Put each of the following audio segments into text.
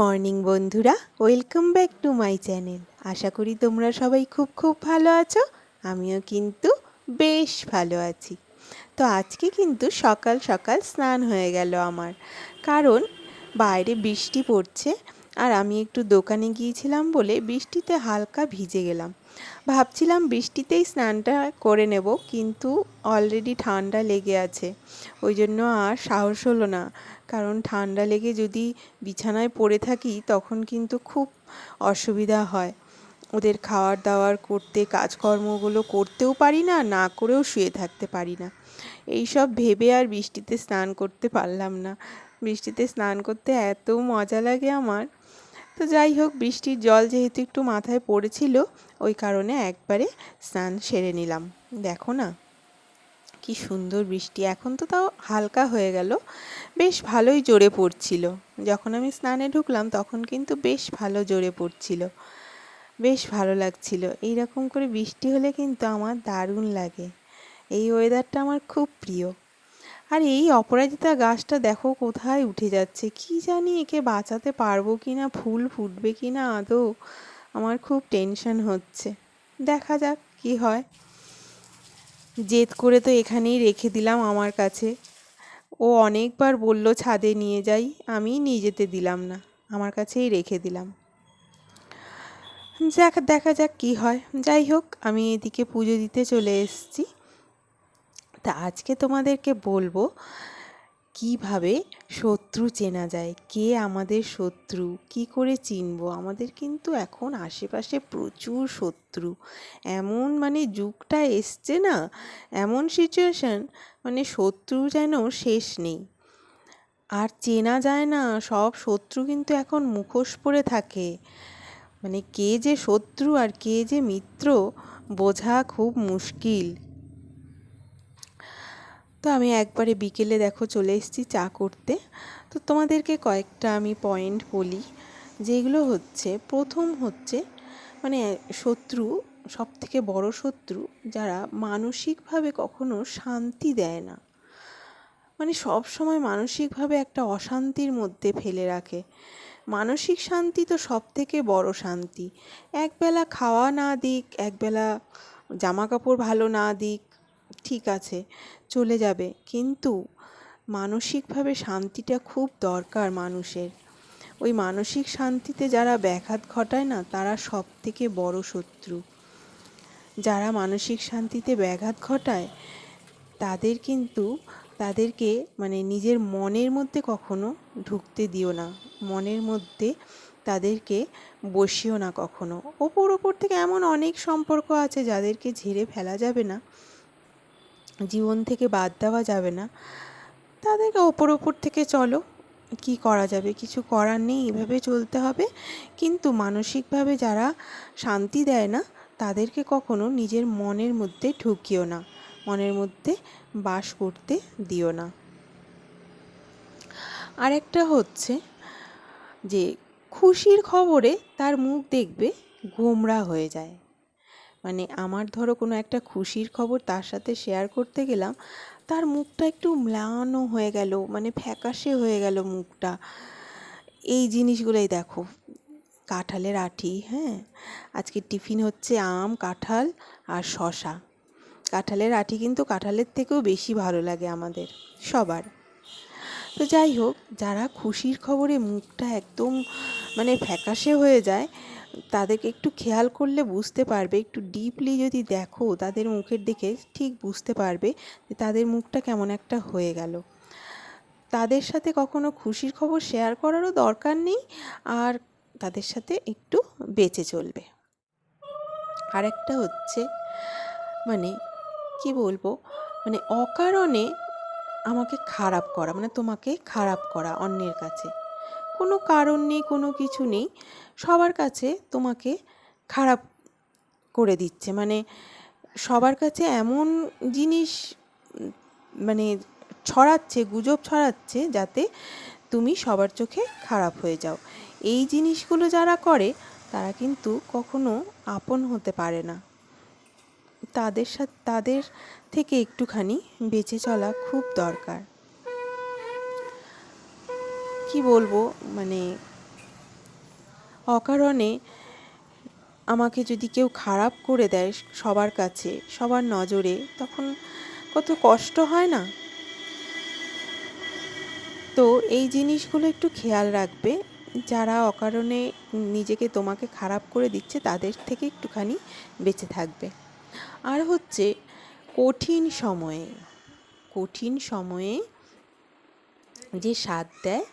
Morning বন্ধুরা, welcome back to my channel. আশা করি তোমরা সবাই খুব খুব ভালো আছো, আমিও কিন্তু বেশ ভালো আছি। তো আজকে কিন্তু সকাল সকাল স্নান হয়ে গেল আমার, কারণ বাইরে বৃষ্টি পড়ছে, আর আমি একটু দোকানে গিয়েছিলাম বলে বৃষ্টিতে হালকা ভিজে গেলাম। ভাবছিলাম বৃষ্টিতেই স্নানটা করে নেব, কিন্তু অলরেডি ঠান্ডা লেগে আছে। ওই জন্য আর সাহস হলো না। কারণ ঠান্ডা লেগে যদি বিছানায় পড়ে থাকি, তখন কিন্তু খুব অসুবিধা হয়। ওদের খাওয়ার দাওয়ার করতে, কাজকর্মগুলো করতেও পারি না না করেও শুয়ে থাকতে পারি না। এই সব ভেবে আর বৃষ্টিতে স্নান করতে পারলাম না। বৃষ্টিতে স্নান করতে এত মজা লাগে আমার। তো যাই হোক, বৃষ্টির জল যেহেতু একটু মাথায় পড়েছিল, ওই কারণে একবারে স্নান সেরে নিলাম। দেখো না, কি সুন্দর বৃষ্টি। এখন তো তাও হালকা হয়ে গেল, বেশ ভালোই জোরে পড়ছিল। যখন আমি স্নানে ঢুকলাম, তখন কিন্তু বেশ ভালো জোরে পড়ছিল, বেশ ভালো লাগছিল। এইরকম করে বৃষ্টি হলে কিন্তু আমার দারুণ লাগে। এই ওয়েদারটা আমার খুব প্রিয়। আর এই অপরাজিতা গাছটা দেখো কোথায় উঠে যাচ্ছে। কি জানি একে বাঁচাতে পারব কি না ফুল ফুটবে কি না আদৌ? আমার খুব টেনশন হচ্ছে। দেখা যাক কি হয়। জেদ করে তো এখানেই রেখে দিলাম আমার কাছে। ও অনেকবার বলল, ছাদে নিয়ে যাই। আমি নিয়ে যেতে দিলাম না, আমার কাছেই রেখে দিলাম। যাক, দেখা যাক কি হয়। যাই হোক, আমি এদিকে পুজো দিতে চলে এসেছি। তা আজকে তোমাদেরকে বলব কীভাবে শত্রু চেনা যায়, কে আমাদের শত্রু, কি করে চিনব? আমাদের কিন্তু এখন আশেপাশে প্রচুর শত্রু। এমন মানে যুগটা এসছে না, এমন সিচুয়েশন মানে শত্রু যেন শেষ নেই। আর চেনা যায় না, সব শত্রু কিন্তু এখন মুখোশ পরে থাকে। মানে কে যে শত্রু আর কে যে মিত্র, বোঝা খুব মুশকিল। তো আমি একবারে বিকেলে দেখো চলে এসেছি চা করতে। তো তোমাদেরকে কয়েকটা আমি পয়েন্ট বলি যেগুলো হচ্ছে, প্রথম হচ্ছে মানে শত্রু সব থেকে বড় শত্রু, যারা মানসিকভাবে কখনো শান্তি দেয় না। মানে সব সময় মানসিকভাবে একটা অশান্তির মধ্যে ফেলে রাখে। মানসিক শান্তি তো সব থেকে বড় শান্তি। একবেলা খাওয়া না দিক, একবেলা জামা কাপড় ভালো না দিক, ঠিক আছে। চলে যাবে। কিন্তু মানসিকভাবে শান্তিটা খুব দরকার মানুষের। ওই মানসিক শান্তিতে যারা ব্যাঘাত ঘটায় না, তারা সব থেকে বড় শত্রু। যারা মানসিক শান্তিতে ব্যাঘাত ঘটায়, তাদের কিন্তু, তাদেরকে মানে নিজের মনের মধ্যে কখনো ঢুকতে দিও না। মনের মধ্যে তাদেরকে বসিও না কখনো। ওপর ওপর থেকে এমন অনেক সম্পর্ক আছে যাদেরকে ঝেড়ে ফেলা যাবে না। জীবন থেকে বাদ দেওয়া যাবে না। তাদেরকে ওপর ওপর থেকে চলো, কি করা যাবে? কিছু করার নেই, এভাবে চলতে হবে। কিন্তু মানসিকভাবে যারা শান্তি দেয় না, তাদেরকে কখনো নিজের মনের মধ্যে ঢুকিও না। মনের মধ্যে বাস করতে দিও না। আরেকটা হচ্ছে যে, খুশির খবরে তার মুখ দেখবে গোমরা হয়ে যায়। মানে আমার ধরো কোনো একটা খুশির খবর তার সাথে শেয়ার করতে গেলাম, তার মুখটা একটু ম্লানও হয়ে গেল মানে ফ্যাকাশে হয়ে গেল মুখটা। এই জিনিসগুলোই দেখো, কাঁঠালের আঠি হ্যাঁ? আজকে টিফিন হচ্ছে আম, কাঁঠাল আর শশা কাঁঠালের আঠি কিন্তু কাঁঠালের থেকেও বেশি ভালো লাগে আমাদের, সবার। তো যাই হোক, যারা খুশির খবরে মুখটা একদম মানে ফ্যাকাশে হয়ে যায় তাদেরকে একটু খেয়াল করলে বুঝতে পারবে, একটু ডিপলি যদি দেখো তাদের মুখের দিকে ঠিক বুঝতে পারবে যে তাদের মুখটা কেমন একটা হয়ে গেল। তাদের সাথে কখনো খুশির খবর শেয়ার করারও দরকার নেই আর তাদের সাথে একটু বেঁচে চলবে। আরেকটা হচ্ছে মানে কি বলব মানে অকারণে আমাকে খারাপ করা মানে তোমাকে খারাপ করা অন্যের কাছে। কোনো কারণ নেই, কোনো কিছু নেই, সবার কাছে তোমাকে খারাপ করে দিচ্ছে। মানে সবার কাছে এমন জিনিস মানে ছড়াচ্ছে, গুজব ছড়াচ্ছে যাতে তুমি সবার চোখে খারাপ হয়ে যাও। এই জিনিসগুলো যারা করে, তারা কিন্তু কখনো আপন হতে পারে না। তাদের সাথে, তাদের থেকে একটুখানি বেঁচে চলা খুব দরকার। কি বলব? মানে অকারণে আমাকে যদি কেউ খারাপ করে দেয় সবার কাছে, সবার নজরে, তখন কত কষ্ট হয় না? তো এই জিনিসগুলো একটু খেয়াল রাখবে। যারা অকারণে নিজেকে তোমাকে খারাপ করে দিচ্ছে, তাদের থেকে একটুখানি বেঁচে থাকবে। আর হচ্ছে, কঠিন সময়ে কঠিন সময়ে যে স্বাদ দেয়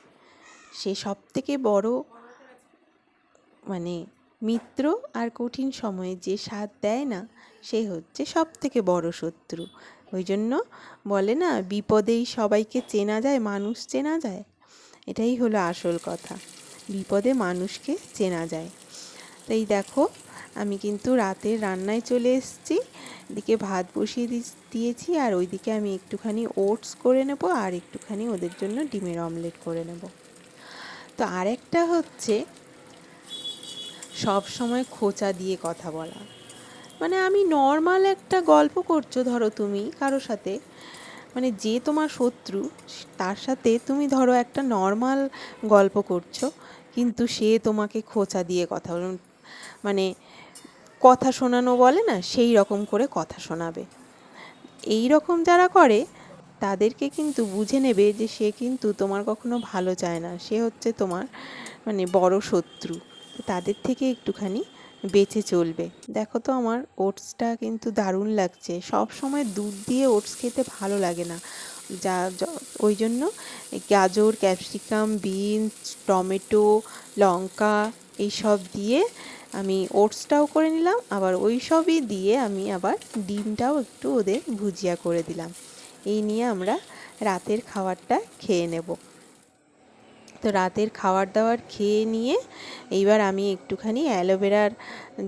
সে সব থেকে বড় মানে মিত্র আর কঠিন সময়ে যে স্বাদ দেয় না, সে হচ্ছে সব থেকে বড় শত্রু। ওই জন্য বলে না, বিপদেই সবাইকে চেনা যায়, মানুষ চেনা যায়। এটাই হলো আসল কথা। বিপদে মানুষকে চেনা যায়। তাই দেখো, আমি কিন্তু রাতের রান্নায় চলে এসেছি, এদিকে ভাত বসিয়ে দিয়েছি, আর ওইদিকে আমি একটুখানি ওটস করে নেব, আর একটুখানি ওদের জন্য ডিমের অমলেট করে নেব। তো আরেকটা হচ্ছে সব সময় খোঁচা দিয়ে কথা বলা। মানে আমি নর্মাল একটা গল্প করছ ধরো তুমি কারও সাথে মানে যে তোমার শত্রু, তার সাথে তুমি ধরো একটা নর্মাল গল্প করছ, কিন্তু সে তোমাকে খোঁচা দিয়ে কথা বল মানে কথা শোনানো বলে না, সেই রকম করে কথা শোনাবে। এই রকম যারা করে তাদেরকে কিন্তু বুঝে নেবে যে সে কিন্তু তোমার কখনো ভালো চায় না। সে হচ্ছে তোমার মানে বড় শত্রু। তাদের থেকে একটুখানি বেঁচে চলবে। দেখো তো আমার ওটসটা কিন্তু দারুণ লাগছে। সব সময় দুধ দিয়ে ওটস খেতে ভালো লাগে না। যা ওই জন্য গাজর, ক্যাপসিকাম, বিনস, টমেটো, লঙ্কা এইসব দিয়ে আমি ওটসটাও করে নিলাম। আবার ওই সবই দিয়ে আমি আবার ডিমটাও একটু ওদের ভুজিয়া করে দিলাম। এই নিয়ে আমরা রাতের খাবারটা খেয়ে নেব। তো রাতের খাবার দাবার খেয়ে নিয়ে এইবার আমি একটুখানি অ্যালোভেরার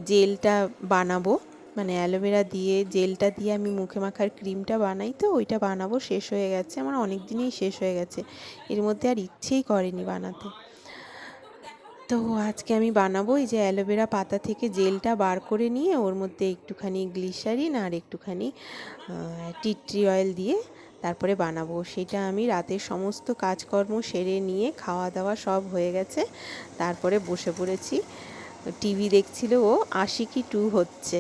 জেলটা বানাবো। মানে অ্যালোভেরা দিয়ে, জেলটা দিয়ে আমি মুখে মাখার ক্রিমটা বানাই তো, ওইটা বানাবো, শেষ হয়ে গেছে। আমার অনেক দিনই শেষ হয়ে গেছে। এর মধ্যে আর ইচ্ছেই করেনি বানাতে। তো আজকে আমি বানাবো এই যে অ্যালোভেরা পাতা থেকে জেলটা বার করে নিয়ে ওর মধ্যে একটুখানি গ্লিসারিন আর একটুখানি টিট্রি অয়েল দিয়ে তারপরে বানাবো। সেটা আমি রাতের সমস্ত কাজকর্ম সেরে নিয়ে খাওয়া দাওয়া সব হয়ে গেছে। তারপরে বসে পড়েছি। টিভি দেখছিল ও আশিকি টু হচ্ছে।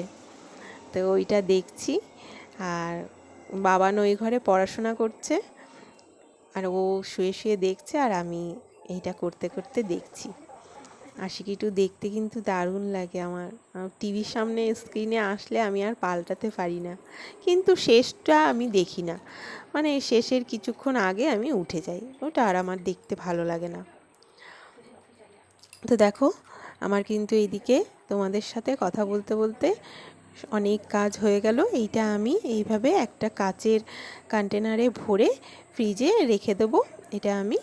তো ওইটা দেখছি। আর বাবা ওই ঘরে পড়াশোনা করছে। আর ও শুয়ে শুয়ে দেখছে আর আমি এইটা করতে করতে দেখছি। আশিকি টু দেখতে কিন্তু দারুণ লাগে আমার। টিভির সামনে স্ক্রিনে আসলে আমি আর পাল্টাতে পারি না। কিন্তু শেষটা আমি দেখি না। মানে শেষের কিছুক্ষণ আগে আমি উঠে যাই। ওটা আর আমার দেখতে ভালো লাগে না। তো দেখো, আমার কিন্তু এইদিকে তোমাদের সাথে কথা বলতে বলতে অনেক কাজ হয়ে গেল। এইটা আমি এইভাবে একটা কাচের কন্টেনারে ভরে ফ্রিজে রেখে দেবো। এটা আমি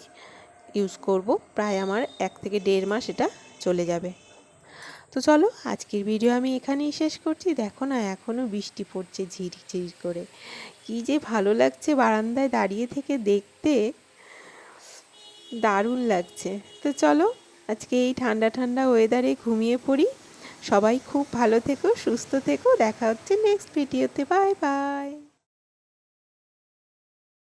ইউজ করব। প্রায় আমার এক থেকে দেড় মাস এটা চলে যাবে। তো চলো, আজকের ভিডিও আমি এখানেই শেষ করছি। দেখো না এখনও বৃষ্টি পড়ছে ঝিরি ঝিরি করে। কি যে ভালো লাগছে বারান্দায় দাঁড়িয়ে থেকে দেখতে। দারুণ লাগছে। তো চলো, আজকে এই ঠান্ডা ঠান্ডা ওয়েদারে ঘুমিয়ে পড়ি। সবাই খুব ভালো থেকো, সুস্থ থেকো। দেখা হচ্ছে নেক্সট ভিডিওতে বাই বাই